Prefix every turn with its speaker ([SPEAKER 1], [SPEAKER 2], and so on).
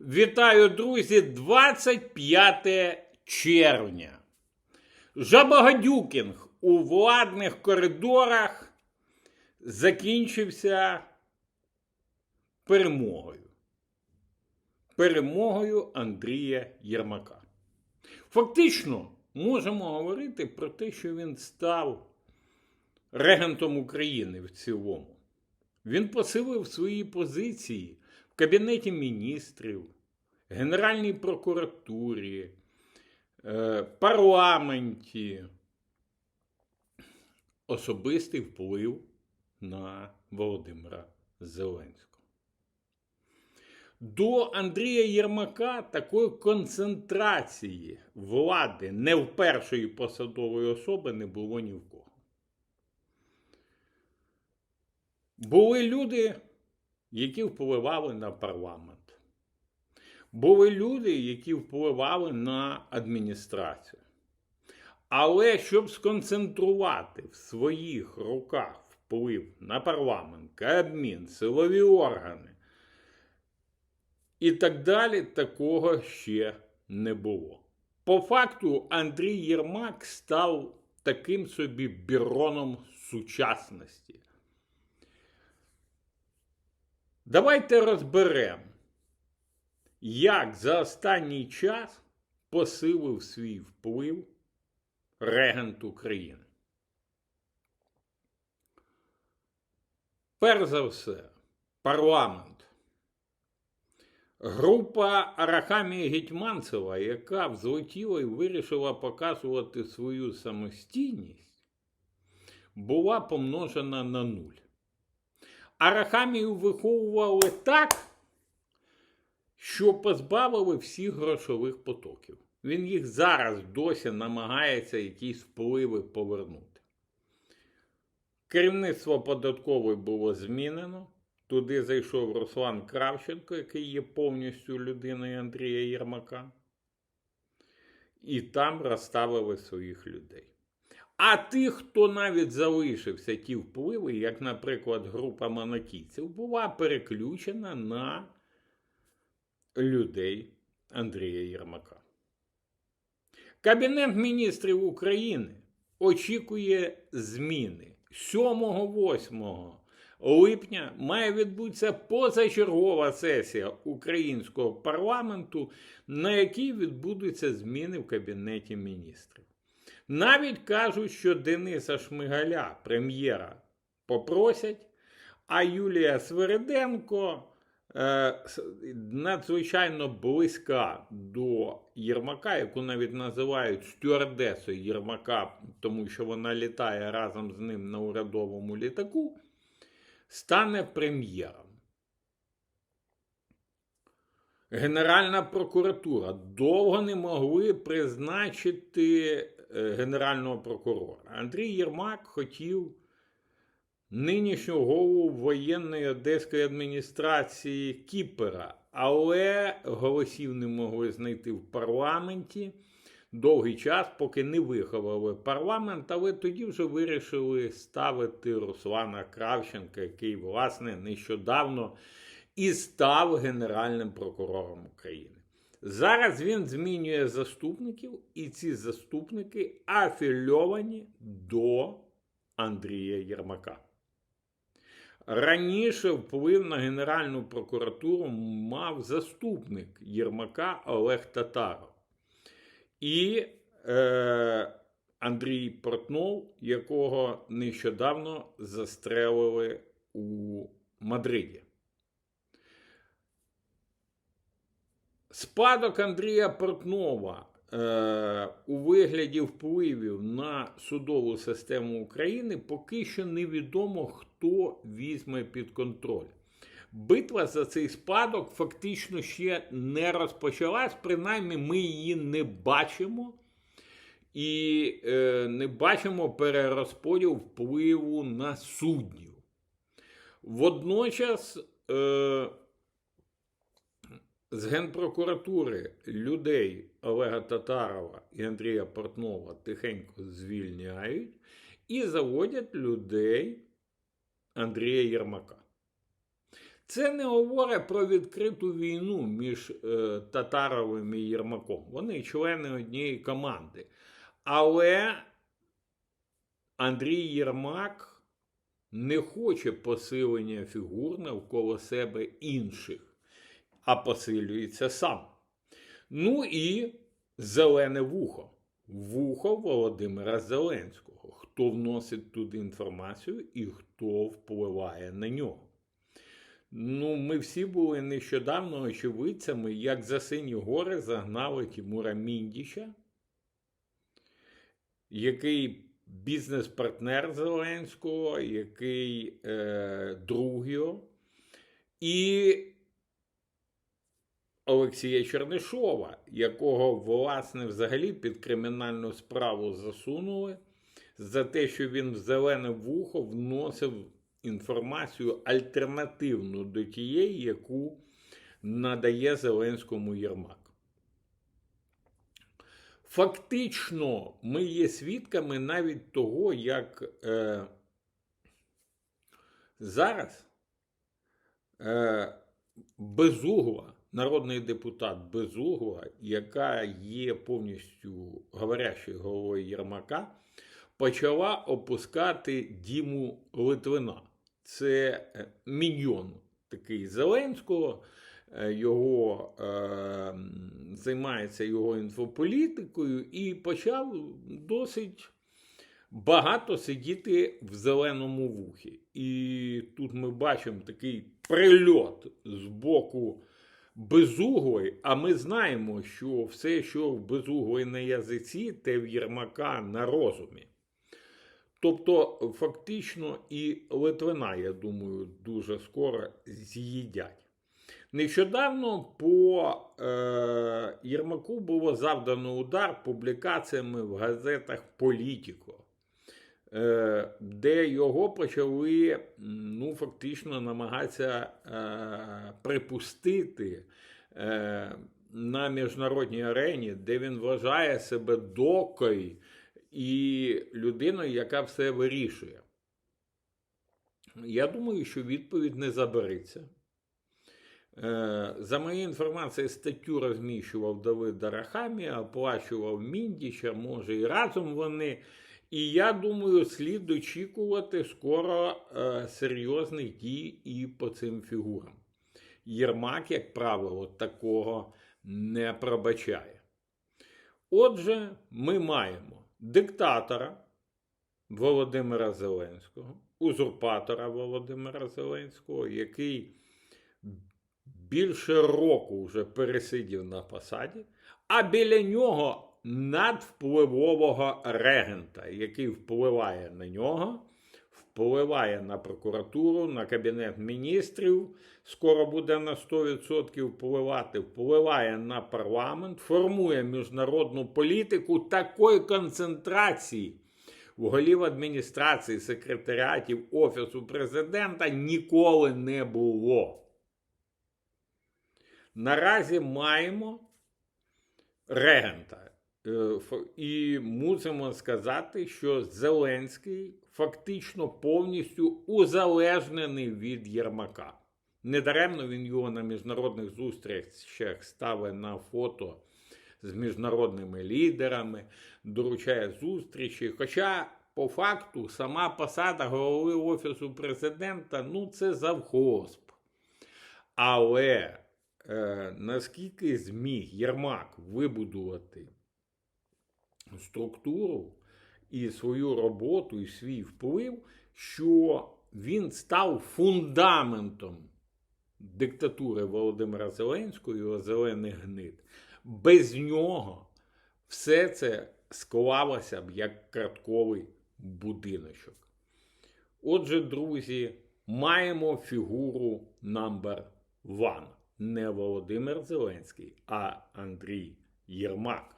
[SPEAKER 1] Вітаю, друзі, 25 червня. Жабагадюкінг у владних коридорах закінчився перемогою. Перемогою Андрія Єрмака. Фактично, можемо говорити про те, що він став регентом України в цілому. Він посилив свої позиції Кабінеті міністрів, Генеральній прокуратурі, е, парламенті. Особистий вплив на Володимира Зеленського. До Андрія Єрмака такої концентрації влади не в першої посадової особи не було ні в кого. Були люди, які впливали на парламент. Були люди, які впливали на адміністрацію. Але щоб сконцентрувати в своїх руках вплив на парламент, Кабмін, силові органи і так далі, такого ще не було. По факту, Андрій Єрмак став таким собі біроном сучасності. Давайте розберемо, як за останній час посилив свій вплив регент України. Перш за все, парламент. Група Арахамії Гетьманцева, яка взлетіла і вирішила показувати свою самостійність, була помножена на нуль. Арахамію виховували так, що позбавили всіх грошових потоків. Він їх зараз досі намагається якісь впливи повернути. Керівництво податкової було змінено. Туди зайшов Руслан Кравченко, який є повністю людиною Андрія Єрмака. І там розставили своїх людей. А тих, хто навіть залишився ті впливи, як, наприклад, група монокійців, була переключена на людей Андрія Єрмака. Кабінет міністрів України очікує зміни 7-8 липня має відбутися позачергова сесія українського парламенту, на якій відбудуться зміни в Кабінеті міністрів. Навіть кажуть, що Дениса Шмигаля, прем'єра, попросять, а Юлія Свериденко е, надзвичайно близька до Єрмака, яку навіть називають стюардесою Єрмака, тому що вона літає разом з ним на урядовому літаку, стане прем'єром. Генеральна прокуратура довго не могли призначити генерального прокурора. Андрій Єрмак хотів нинішнього голову воєнної одеської адміністрації Кіпера, але голосів не могли знайти в парламенті довгий час, поки не виховали парламент, але тоді вже вирішили ставити Руслана Кравченка, який, власне, нещодавно і став Генеральним прокурором України. Зараз він змінює заступників, і ці заступники афільовані до Андрія Єрмака. Раніше вплив на Генеральну прокуратуру мав заступник Єрмака Олег Татаров. І е, Андрій Портнов, якого нещодавно застрелили у Мадриді. Спадок Андрія Портнова е, у вигляді впливів на судову систему України поки що невідомо, хто візьме під контроль. Битва за цей спадок фактично ще не розпочалась, принаймні ми її не бачимо. І е, не бачимо перерозподіл впливу на суддів. Водночас е, з Генпрокуратури людей Олега Татарова і Андрія Портнова тихенько звільняють і заводять людей Андрія Єрмака. Це не говорить про відкриту війну між е, Татаровим і Єрмаком. Вони члени однієї команди. Але Андрій Єрмак не хоче посилення фігур навколо себе інших, а посилюється сам. Ну і зелене вухо. Вухо Володимира Зеленського. Хто вносить туди інформацію і хто впливає на нього. Ну, ми всі були нещодавно очевидцями, як за сині гори загнали Тимура Міндіча, який бізнес-партнер Зеленського, який е, друг його, і Олексія Чернишова, якого, власне, взагалі під кримінальну справу засунули за те, що він в зелене вухо вносив інформацію альтернативну до тієї, яку надає Зеленському Єрмак. Фактично, ми є свідками навіть того, як е, зараз е, Безугла, народний депутат Безугла, яка є повністю говорящою головою Єрмака, почала опускати Діму Литвина. Це е, міньйон такий Зеленського, е, його е, займається його інфополітикою і почав досить багато сидіти в зеленому вухі. І тут ми бачимо такий прильот з боку безуглої, а ми знаємо, що все, що в безуглої на язиці, те в Єрмака на розумі. Тобто, фактично, і Литвина, я думаю, дуже скоро з'їдять. Нещодавно по е, Єрмаку було завдано удар публікаціями в газетах Політіко, де його почали ну, фактично намагатися е, припустити е, на міжнародній арені, де він вважає себе докою і людиною, яка все вирішує. Я думаю, що відповідь не забереться. Е, За моєю інформацією, статтю розміщував Давид Дарахамі, оплачував Міндіча, може і разом вони. І я думаю, слід очікувати скоро е, серйозних дій і по цим фігурам. Єрмак, як правило, такого не пробачає. Отже, ми маємо диктатора Володимира Зеленського, узурпатора Володимира Зеленського, який більше року вже пересидів на посаді, а біля нього надвпливового регента, який впливає на нього, впливає на прокуратуру, на Кабінет міністрів, скоро буде на 100% впливати, впливає на парламент, формує міжнародну політику такої концентрації. В голів адміністрації, секретаріатів Офісу президента ніколи не було. Наразі маємо регента. Е, І мусимо сказати, що Зеленський фактично повністю узалежнений від Єрмака. Недаремно він його на міжнародних зустрічах ставить на фото з міжнародними лідерами, доручає зустрічі. Хоча, по факту, сама посада голови Офісу президента ну, це завгосп. Але е, наскільки зміг Єрмак вибудувати структуру і свою роботу, і свій вплив, що він став фундаментом диктатури Володимира Зеленського і його зелених гнид. Без нього все це склалося б як картковий будиночок. Отже, друзі, маємо фігуру number one. Не Володимир Зеленський, а Андрій Єрмак.